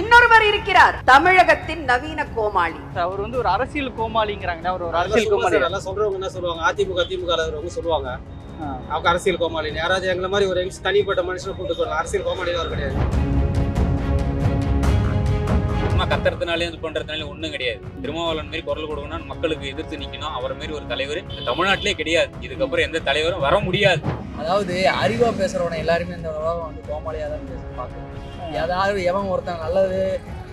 இன்னொருவர் இருக்கிறார். தமிழகத்தின் நவீன கோமாளி. அவர் வந்து ஒரு அரசியல் கோமாளிங்கிறாங்க அவர் ஒரு அரசியல் கோமாளி. எல்லாம் சொல்றவங்க என்ன சொல்லுவாங்க? அதிமுக திமுக சொல்லுவாங்க. அவங்க அரசியல் கோமாளி. யாராவது எங்களை மாதிரி ஒரு தனிப்பட்ட மனுஷனை கூட்டு அரசியல் கோமாளி அவர் கிடையாது. சும்மா கத்துறதுனாலே இது பண்றதுனால ஒண்ணும் கிடையாது. திருமாவளவன் மாரி குரல் கொடுக்கணும் மக்களுக்கு எதிர்த்து நிக்கணும். அவர் மாரி ஒரு தலைவர் இந்த தமிழ்நாட்டிலே கிடையாது. இதுக்கப்புறம் எந்த தலைவரும் வர முடியாது. அதாவது அறிவா பேசுறவனை எல்லாருமே இந்த உலகம் வந்து கோமாளியா தான் பேச பார்க்கணும் ஏதாவது எவன் ஒருத்தன் நல்லது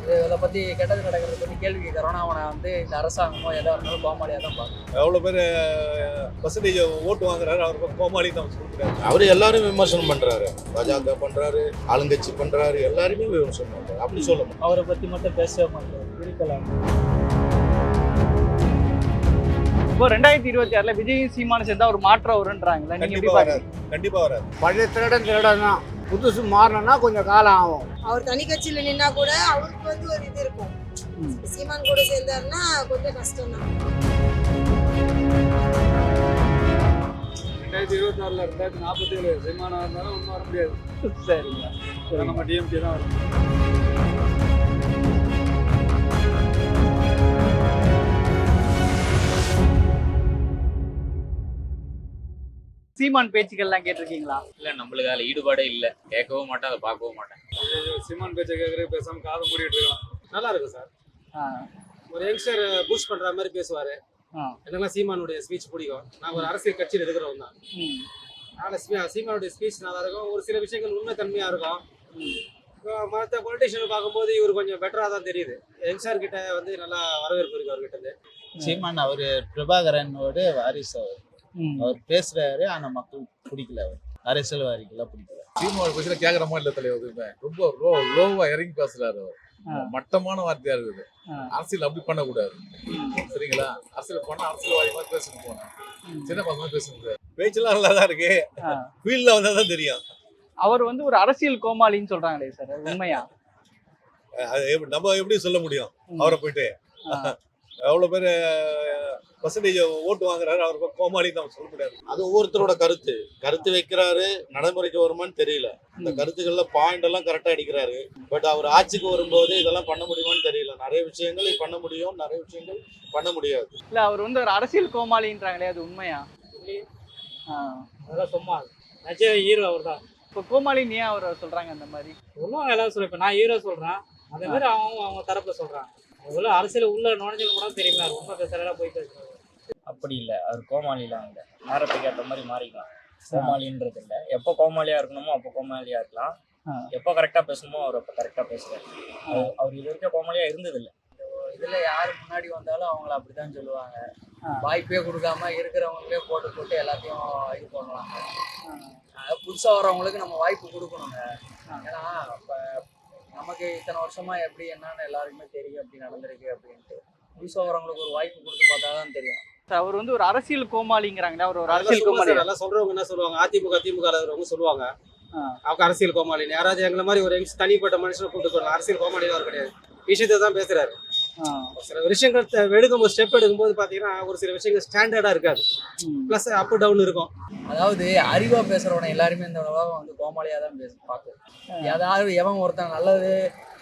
இது பத்தி கெட்டது நடக்கிறத பத்தி கேள்வி கேட்கறானோ அவனை வந்து இந்த அரசாங்கமோ எதா இருந்தாலும் கோமாளியா தான் பார்க்கணும். எவ்வளோ பேர் பர்சன்டேஜ் ஓட்டு வாங்குறாரு அவர் கோமாளி தான் சொல்றாரு அவர் எல்லாரும் விமர்சனம் பண்றாரு. பாஜக பண்றாரு ஆளுங்கட்சி பண்றாரு எல்லாருமே விமர்சனம் பண்றாரு. அப்படி சொல்ல முடியும். அவரை பத்தி மட்டும் பேசவே மாட்டார் இருக்கலாம் இப்போ ரெண்டாயிரத்தி இருபத்தி ஆறுல விஜய் சீமான சேர்ந்தா ஒரு மாற்றம் வருன்றாங்களா நீங்க கண்டிப்பா வராது. பழைய திருடன் திருடன் தான் புதுசு மாறணும்னா கொஞ்சம் காலம் ஆகும். அவர் தனி கட்சியில நின்னா கூட அவருக்கு வந்து ஒரு இது இருக்கும். சீமான் கூட சேர்ந்தாருன்னா கொஞ்சம் கஷ்டம் தான் ரெண்டாயிரத்தி இருபத்தி ஆறுல ரெண்டாயிரத்தி நாற்பத்தி ஏழு சீமானா இருந்தாலும் ஒன்றும் வர முடியாது. சரிங்க. நம்ம டிஎம்கே தான் வரும். சீமான் பேச்சுக்கள்லாம் கேட்டிருக்கீங்களா? இல்ல நம்மளுக்கு அதுல ஈடுபாடே இல்ல. கேட்கவும் மாட்டேன் அதை பார்க்கவும் மாட்டேன். சீமான் பேச்சை கேட்கறது பேசாம காதை மூடிட்டு இருக்கலாம் நல்லா இருக்கும் சார். ஒரு யங்ஸ்டர் பூஸ்ட் பண்ற மாதிரி பேசுவாரு. ஆ. எனக்குலாம் சீமானுடைய ஸ்பீச் பிடிக்கும். நான் ஒரு அரசியல் கட்சியில் இருக்கிறவங்க தான். அதனால சீமானுடைய ஸ்பீச் நல்லா இருக்கும். ஒரு சில விஷயங்கள் உண்மை தன்மையா இருக்கும் மற்ற பொலிட்டிஷியன் பார்க்கும்போது இவர் கொஞ்சம் பெட்டரா தான் தெரியுது. யங்ஸ்டர் கிட்ட வந்து நல்லா வரவேற்பு இருக்கு அவர்கிட்ட சீமான் அவரு பிரபாகரனோட வாரிசு அவர். அவர் பேசுறாரு ஆனா மக்கள் பிடிக்கல அவர். அரசியல்வாதிகள்லாம் பிடிக்கல. சீமாவோட பத்தி கேட்கற மாதிரி இல்ல தலைவர் எதுவுமே. ரொம்ப லோ லோவா இறங்கி பேசுறாரு அவர். மட்டமான வார்த்தையா இருக்குது. அரசியல் அப்படி பண்ணக்கூடாது. சரிங்களா? அரசியல் பண்ணா அரசியல்வாதி மாதிரி பேசணும் போனா ம். சின்ன பசங்க பேசணும் பேச்செல்லாம் நல்லா தான் இருக்கு. ஆ. ஃபீல்ட்ல வந்தா தான் தெரியும். அவர் வந்து ஒரு அரசியல் கோமாளின்னு சொல்றாங்களே சார் உண்மையா? அது எப்படி- நம்ம எப்படி சொல்ல முடியும். அவரை போயிட்டு. எவ்வளவு பேர் பர்சன்டேஜ் ஓட்டு வாங்குறாரு அவர் கோமாளி தான் சொல்ல முடியாது. அது ஒவ்வொருத்தரோட கருத்து. கருத்து வைக்கிறாரு நடைமுறைக்கு வருமான்னு தெரியல. இந்த. கருத்துக்கள்ல பாயிண்ட் எல்லாம் கரெக்டா அடிக்கிறாரு. பட் அவர் ஆட்சிக்கு வரும்போது இதெல்லாம் பண்ண முடியுமான்னு தெரியல. நிறைய விஷயங்கள் பண்ண முடியும் நிறைய விஷயங்கள் பண்ண முடியாது. இல்ல அவர் வந்து ஒரு அரசியல் கோமாளின்றாங்களே அது உண்மையா. அதெல்லாம் சும்மா நிஜ ஹீரோ அவர் தான் இப்போ கோமாளின்னு ஏன் அவர் சொல்றாங்க அந்த மாதிரி? ஒன்றும் எல்லாரும் சொல்ல இப்போ நான் ஹீரோ சொல்றேன். அதே மாதிரி அவங்க அவங்க தரப்புல சொல்றாங்க உள்ள அரசியல் உள்ள நுழைஞ்சவங்க கூட தெரியுமா ரொம்ப பேசுறதா போய் பேசுறாரு அப்படி இல்லை. அவர் கோமாளிலாம் இல்லை. நேரத்துக்கு ஏற்ற மாதிரி மாறிக்கலாம். கோமாளின்றது இல்லை. எப்போ கோமாளியா இருக்கணுமோ அப்போ கோமாளியா இருக்கலாம். எப்போ கரெக்டாக பேசணுமோ அவர் அப்போ கரெக்டாக பேசுவார். அவர் இது வரைக்கும் கோமாளியா இருந்ததில்லை. இதுல யாரு முன்னாடி வந்தாலும் அவங்கள அப்படித்தான் சொல்லுவாங்க. வாய்ப்பே கொடுக்காம இருக்கிறவங்களே போட்டு போட்டு எல்லாத்தையும் இது பண்ணுவாங்க புதுசா வர்றவங்களுக்கு நம்ம வாய்ப்பு கொடுக்கணுங்க. ஏன்னா இப்ப நமக்கு இத்தனை வருஷமா எப்படி என்னன்னு எல்லாருக்குமே தெரியும் அப்படி நடந்திருக்கு அப்படின்ட்டு. புதுசா வரவங்களுக்கு ஒரு வாய்ப்பு கொடுத்து பார்த்தா தான் தெரியும். அவர் வந்து ஒரு அரசியல் கோமாளிங்கிறாங்க அவர் ஒரு அதெல்லாம் அரசியல் கோமாளி சார், எல்லாம் சொல்றவங்க என்ன சொல்லுவாங்க? அதிமுக திமுக இருக்கிறவங்க சொல்லுவாங்க. அவங்க அரசியல் கோமாளி யாராவது எங்களை மாதிரி ஒரு தனிப்பட்ட மனுஷனை கூட்டு போறாங்க அரசியல் கோமாளி அவர் கிடையாது. விஷயத்தை தான் பேசுறாரு. சில விஷயங்கள் த- எடுக்கும்போது ஸ்டெப் எடுக்கும்போது பாத்தீங்கன்னா ஒரு சில விஷயங்கள் ஸ்டாண்டர்டா இருக்காது. பிளஸ் அப் டவுன் இருக்கும். அதாவது அறிவா பேசுறவனை எல்லாருமே இந்த உலகம் வந்து கோமாளியா தான் பேச பார்க்கும் ஏதாவது எவன் ஒருத்தன் நல்லது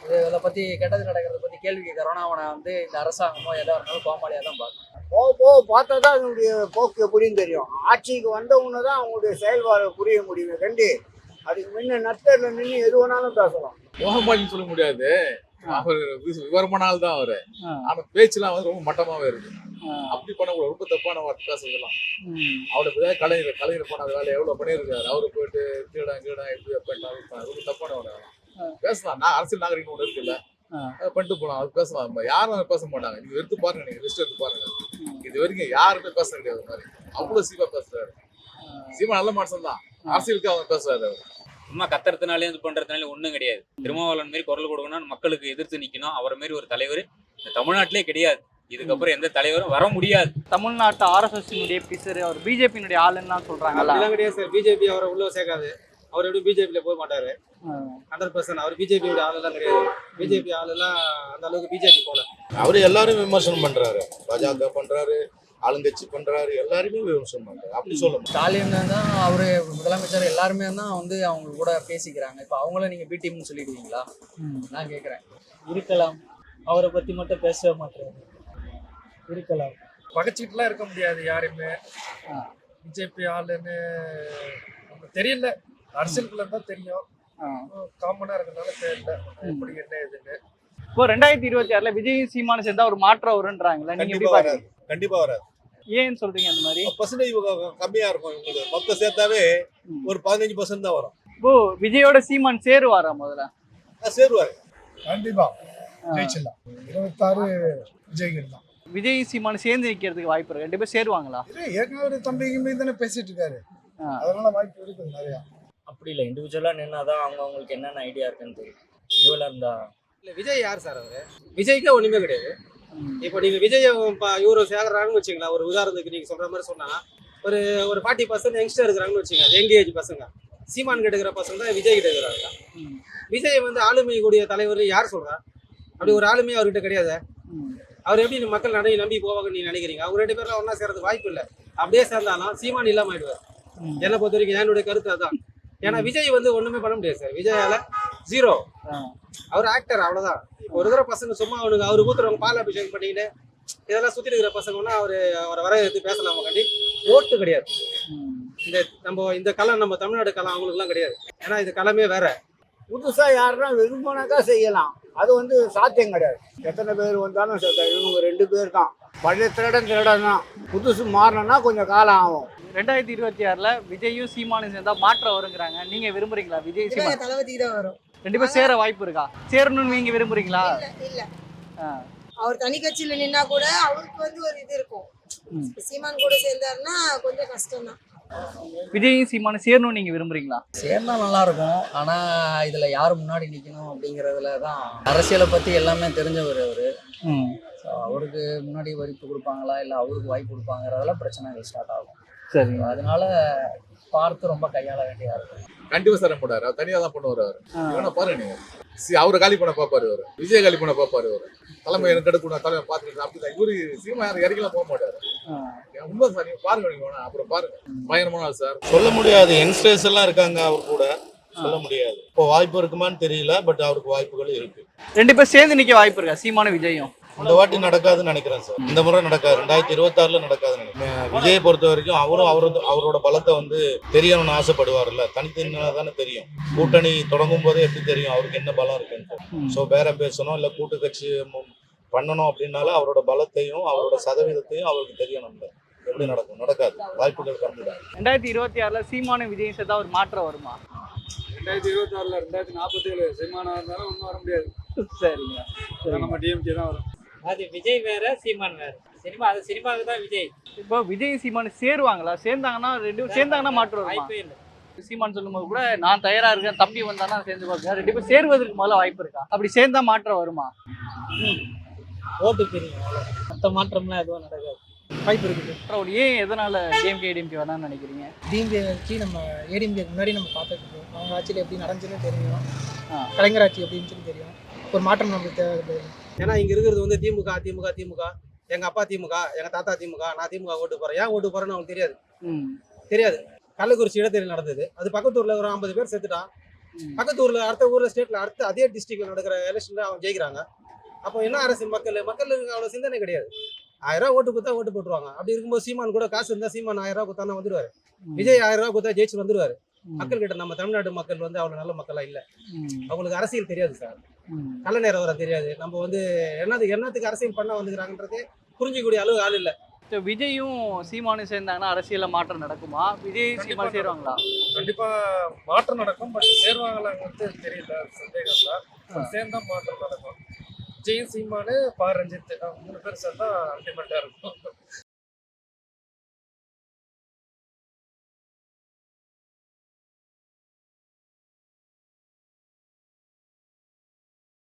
இது இதை பத்தி கெட்டது நடக்கிறத பத்தி கேள்வி கேட்கறானோ அவனை வந்து இந்த அரசாங்கமோ எதா இருந்தாலும் கோமாளியா தான் பார்க்கும் போக போக பார்த்தா தான் அதனுடைய போக்கு எப்படின்னு தெரியும். ஆட்சிக்கு வந்தவங்க தான் அவங்களுடைய செயல்பாடு புரிய முடியுமே. கண்டி அதுக்கு முன்ன நட்டரில் நின்று எது வேணாலும் பேசலாம். கோமாளின்னு சொல்ல முடியாது. அவர் வி- விவரமான ஆள் தான் அவரு. ஆனா பேச்சுலாம் வந்து ரொம்ப மட்டமாவே இருக்கு. அப்படி பண்ணக்கூடாது ரொம்ப தப்பான வார்த்தை பேசுறதெல்லாம். ம். அவரை ஏதாவது கலைஞர் கலைஞர் பண்ண வேலை எவ்வளவு பண்ணியிருக்காரு? அவரு போயிட்டு கீழா கீழா எப்படி எப்ப ரொம்ப தப்பான வேலை. பேசலாம். நான் அரசியல் நாகரிகம் ஒன்று இருக்குல்ல. பண்ணிட்டு போலாம். அது பேசலாம். நம்ம யாரும் பேச மாட்டாங்க. நீங்க எடுத்து பாருங்க. நீங்க லிஸ்ட் எடுத்து பாருங்க. இது வரைக்கும் யாருமே பேச கிடையாது மாதிரி. அவ்வளவு சீமா பேசுறாரு. சீமா நல்ல மனுஷன் தான். அரசியலுக்கு அவங்க பேசுறாரு அவர். சும்மா கத்துறதுனாலே இது பண்றதுனால ஒண்ணும் கிடையாது. திருமாவளவன் மாரி குரல் கொடுக்கணும் மக்களுக்கு எதிர்த்து நிக்கணும். அவர் மாரி ஒரு தலைவர் இந்த தமிழ்நாட்டிலே கிடையாது. இதுக்கப்புறம் எந்த தலைவரும் வர முடியாது. தமிழ்நாட்டு ஆர்எஸ்எஸ் பிசர் அவர் பிஜேபியினுடைய ஆளுன்னு அப்படிலாம் கிடையாது சார் பிஜேபி அவரை உள்ள சேர்க்காது. அவர் எப்படி பிஜேபியில போக மாட்டாரு. ஹண்ட்ரட் பர்சன்ட் அவர் பிஜேபியோட ஆளெல்லாம் கிடையாது. பிஜேபி ஆளெல்லாம் அந்த அளவுக்கு பிஜேபி போல. அவர் எல்லாரும் விமர்சனம் பண்றாரு. பாஜக பண்றாரு ஆளுங்கட்சி பண்றாரு எல்லாருமே விமர்சனம் பண்றாரு. அப்படி சொல்ல. ஸ்டாலின் தான் அவரு முதலமைச்சர் எல்லாருமே தான் வந்து அவங்க கூட பேசிக்கிறாங்க. இப்போ அவங்கள நீங்க பி டீம்னு சொல்லிடுவீங்களா? நான் கேட்குறேன் இருக்கலாம். அவரை பத்தி மட்டும் பேசவே மாட்டாரு இருக்கலாம். பகச்சிட்டுலாம் இருக்க முடியாது யாருமே பிஜேபி ஆளுன்னு நமக்கு தெரியல. அரசியலுக்குள்ள தான் தெரியும். காமனா இருக்கனால தெரியல. எப்படி என்ன ஏதுன்னு. இப்போ ரெண்டாயிரத்தி இருபத்தி ஆறுல விஜய் சீமானு சேர்ந்தா ஒரு மாற்றம் வருன்றாங்களா நீங்க எப்படி வராது. கண்டிப்பா வராது. ஏன்னு சொல்றீங்க அந்த மாதிரி? பர்சன்டேஜ் கம்மியா இருக்கும் இவங்களுக்கு. மொத்தம் சேர்த்தாவே ஒரு பதினஞ்சு பர்சன்ட் தான் வரும். இப்போ விஜயோட சீமான் சேருவாரா முதல்ல? சேருவாரு. கண்டிப்பா. ஜெயிச்சிடலாம். இருபத்தாறு விஜய்கள் தான் விஜய் சீமான் சேர்ந்து நிக்கிறதுக்கு வாய்ப்பு இருக்கு. ரெண்டு பேரும் சேருவாங்களா? ஏற்கனவே ஒரு தம்பிக்கு மீது தானே பேசிட்டு இருக்காரு. அதனால வாய்ப்பு இருக்குது நிறையா. அப்படி இல்லை. இண்டிவிஜுவலாக நின்னாதான் அவங்க அவங்களுக்கு என்னென்ன ஐடியா இருக்குன்னு தெரியும். இவ்வளோ இருந்தால் இல்லை விஜய் யார் சார் அவர்? விஜய்க்கே ஒன்றுமே கிடையாது. இப்போ நீங்கள் விஜய் இப்போ இவரு சேர்க்குறாங்கன்னு வச்சுங்களேன் ஒரு உதாரணத்துக்கு நீங்கள் சொல்கிற மாதிரி சொன்னால் ஒரு ஒரு ஃபார்ட்டி பர்சன்ட் யங்ஸ்டர் இருக்கிறாங்கன்னு வச்சுங்க யங் ஏஜ் பசங்க. சீமான் கெடுக்கிற பசங்க தான் விஜய் கிட்ட இருக்கிறாங்க. விஜய் வந்து ஆளுமை கூடிய தலைவர் யார் சொல்கிறா அப்படி ஒரு ஆளுமை அவர்கிட்ட கிடையாது? அவர் எப்படி இந்த மக்கள் நடை நம்பி போவாங்க நீ நினைக்கிறீங்க? அவங்க ரெண்டு பேரும் ஒன்றா சேர்றது வாய்ப்பு இல்லை. அப்படியே சேர்ந்தாலும் சீமான் இல்லாமல் ஆயிடுவார். என்னை பொறுத்த வரைக்கும் என்னுடைய கருத்து அதான். ஏன்னா விஜய் வந்து ஒண்ணுமே பண்ண முடியாது சார். விஜயால ஜீரோ அவர் ஆக்டர் அவ்வளவுதான். ஒரு தடவை பசங்க சும்மா அவனுக்கு அவர் ஊத்துறவங்க பால் அபிஷேகம் பண்ணிக்கிட்டு இதெல்லாம் சுத்தி இருக்கிற பசங்கன்னா அவரு அவரை வர எடுத்து பேசலாமா கண்டி ஓட்டு கிடையாது. இந்த நம்ம இந்த களம் நம்ம தமிழ்நாடு களம் அவங்களுக்குலாம் கிடையாது. ஏன்னா இது களமே வேற. புதுசா யாருன்னா விரும்பினாக்கா செய்யலாம். அது வந்து சாத்தியம் கிடையாது. எத்தனை பேர் வந்தாலும் இவங்க ரெண்டு பேர் தான் பழைய திருடன் திருடன் தான் புதுசு மாறணும்னா கொஞ்சம் காலம் ஆகும். ரெண்டாயிரத்தி இருபத்தி ஆறுல விஜயும் சீமானும் சேர்ந்தா மாற்றம் வருங்கிறாங்க. நீங்க விரும்புறீங்களா விஜய் சீமான்? தளபதிக்கு தான் வரும். ரெண்டு பேரும் சேர வாய்ப்பு இருக்கா? சேரணும்னு நீங்க விரும்புறீங்களா? இல்ல. அவர் தனி கட்சியில நின்னா கூட அவருக்கு வந்து ஒரு இது இருக்கும். சீமான் கூட சேர்ந்தாருன்னா கொஞ்சம் கஷ்டம் தான் விஜயும் சீமானும் சேரணும்னு நீங்க விரும்புறீங்களா? சேர்ந்தா நல்லா இருக்கும் ஆனா இதுல யார் முன்னாடி நிக்கணும் அப்படிங்கறதுல தான் அரசியலை பத்தி எல்லாமே தெரிஞ்சவர் அவரு. அவருக்கு முன்னாடி வாய்ப்பு கொடுப்பாங்களா? இல்ல அவருக்கு வாய்ப்பு கொடுப்பாங்கிறதெல்லாம் பிரச்சனைகள் ஸ்டார்ட் ஆகும். சரி. அதனால பார்த்து ரொம்ப கையாள வேண்டியதா இருக்கும். கண்டிப்பா சார் போட்டாரு அவர் தனியா தான் பண்ணுவாரு அவரு. இவனை பாருங்க நீங்க. சி அவரை காலி பண்ண பாப்பாரு அவரு விஜய் காலி பண்ண பாப்பாரு அவரு தலைமை எனக்கு எடுக்கணும் தலைமை பாத்துக்கிட்டு அப்படிதான். இவரு சீமா யாரும் இறக்கலாம் போக மாட்டாரு. உண்மை சார் நீங்க பாருங்க நீங்க வேணா அப்புறம் பாருங்க. பயங்கரமான சார். சொல்ல முடியாது. யங்ஸ்டர்ஸ் எல்லாம் இருக்காங்க அவர் கூட. சொல்ல முடியாது. இப்போ வாய்ப்பு இருக்குமான்னு தெரியல பட் அவருக்கு வாய்ப்புகள் இருக்கு. ரெண்டு பேரும் சேர்ந்து நிக்க வாய்ப்பு இருக்கா? சீமானும் விஜயும். இந்த வாட்டி நடக்காதுன்னு நினைக்கிறேன் சார். இந்த முறை நடக்காது. ரெண்டாயிரத்தி இருபத்தாறுல நடக்காதுன்னு நினைக்கிறேன். விஜயை பொறுத்த வரைக்கும் அவரும் அவரது அவரோட பலத்தை வந்து தெரியணும்னு ஆசைப்படுவார்ல தனித்தனியா தானே தெரியும். கூட்டணி தொடங்கும் போதே எப்படி தெரியும் அவருக்கு என்ன பலம் இருக்குன்னு. ஸோ பேரம் பேசணும் இல்லை கூட்டு கட்சி பண்ணணும் அப்படின்னால அவரோட பலத்தையும் அவரோட சதவீதத்தையும் அவருக்கு தெரியணும்ல எப்படி நடக்கும்? நடக்காது. வாய்ப்புகள் கம்மி தான் ரெண்டாயிரத்தி இருபத்தி ஆறுல சீமானும் விஜயும் சேர்ந்தா ஒரு மாற்றம் வருமா? ரெண்டாயிரத்தி இருபத்தி ஆறுல ரெண்டாயிரத்தி நாற்பத்தி ஏழு சீமானா இருந்தாலும் ஒன்றும் வர முடியாது. சரிங்க. நம்ம டிஎம்கே தான் வரும். அது விஜய் வேற சீமான் வேற. சினிமா அது சினிமாவுக்கு தான் விஜய். இப்போ விஜய் சீமானு சேருவாங்களா? சேர்ந்தாங்கன்னா ரெண்டு பேரும் சேர்ந்தாங்கன்னா மாற்றம் வருமா? வாய்ப்பே இல்லை. சீமான் சொல்லும்போது கூட நான் தயாரா இருக்கேன் தம்பி வந்தானா சேர்ந்து பார்க்க ரெண்டு பேரும் சேருவதற்கு முதல்ல வாய்ப்பு இருக்கா? அப்படி சேர்ந்தா மாற்றம் வருமா? ஓட்டு பிரியும். மத்த மாற்றம்லாம் எதுவும் நடக்காது. வாய்ப்பு இருக்குது. அப்புறம் ஏன் எதனால டிஎம்கே டிஎம்கே வேணாம்னு நினைக்கிறீங்க? டிஎம்கே ஆட்சி நம்ம ஏடிஎம்கே முன்னாடி நம்ம பார்த்துட்டு அவங்க ஆட்சியில் எப்படி நடந்துச்சுன்னு தெரியும். கலைஞர் ஆட்சி எப்படின்னு சொல்லி தெரியும். ஒரு மாற்றம் நம்மளுக்கு தேவை ஏன்னா இங்க இருக்கிறது வந்து திமுக திமுக திமுக. எங்க அப்பா திமுக எங்க தாத்தா திமுக நான் திமுக ஓட்டு போறேன். ஏன் ஓட்டு போறேன்னு அவங்களுக்கு தெரியாது. தெரியாது. கள்ளக்குறிச்சி இடத்தேர்தல் நடந்தது. அது பக்கத்து ஊர்ல ஒரு ஐம்பது பேர் செத்துட்டான். பக்கத்து ஊர்ல அடுத்த ஊர்ல ஸ்டேட்ல அடுத்த அதே டிஸ்ட்ரிக்ட்ல நடக்கிற எலெக்ஷன்ல அவங்க ஜெயிக்கிறாங்க. அப்போ என்ன அரசு மக்கள்? மக்களுக்கு அவ்வளவு சிந்தனை கிடையாது. ஆயிரம் ரூபாய் ஓட்டு கொடுத்தா ஓட்டு போட்டுருவாங்க. அப்படி இருக்கும்போது சீமான் கூட காசு இருந்தா சீமான் ஆயிரம் ரூபாய் கொடுத்தா வந்துருவாரு? விஜய் ஆயிரம் ரூபாய் கொடுத்தா ஜெயிச்சு வந்துருவாரு. மக்கள் கிட்ட நம்ம தமிழ்நாட்டு மக்கள் வந்து அவ்வளவு நல்ல மக்களா இல்ல. அவங்களுக்கு அரசியல் தெரியாது சார். நல்ல நேரம் வர தெரியாது. நம்ம வந்து என்னது என்னத்துக்கு அரசியல் பண்ண வந்துக்கிறாங்கன்றதே புரிஞ்சிக்கக்கூடிய அளவு ஆள் இல்ல. இப்போ விஜயும் சீமானும் சேர்ந்தாங்கன்னா அரசியல்ல மாற்றம் நடக்குமா? விஜய் சீமான் சேருவாங்களா? கண்டிப்பா மாற்றம் நடக்கும் பட் சேருவாங்களாங்கிறது தெரியல. சந்தேகம் தான். சேர்ந்தா மாற்றம் நடக்கும். ஜெயின் சீமானு பா ரஞ்சித் மூணு பேர் சேர்ந்தா அல்டிமேட்டா இருக்கும்.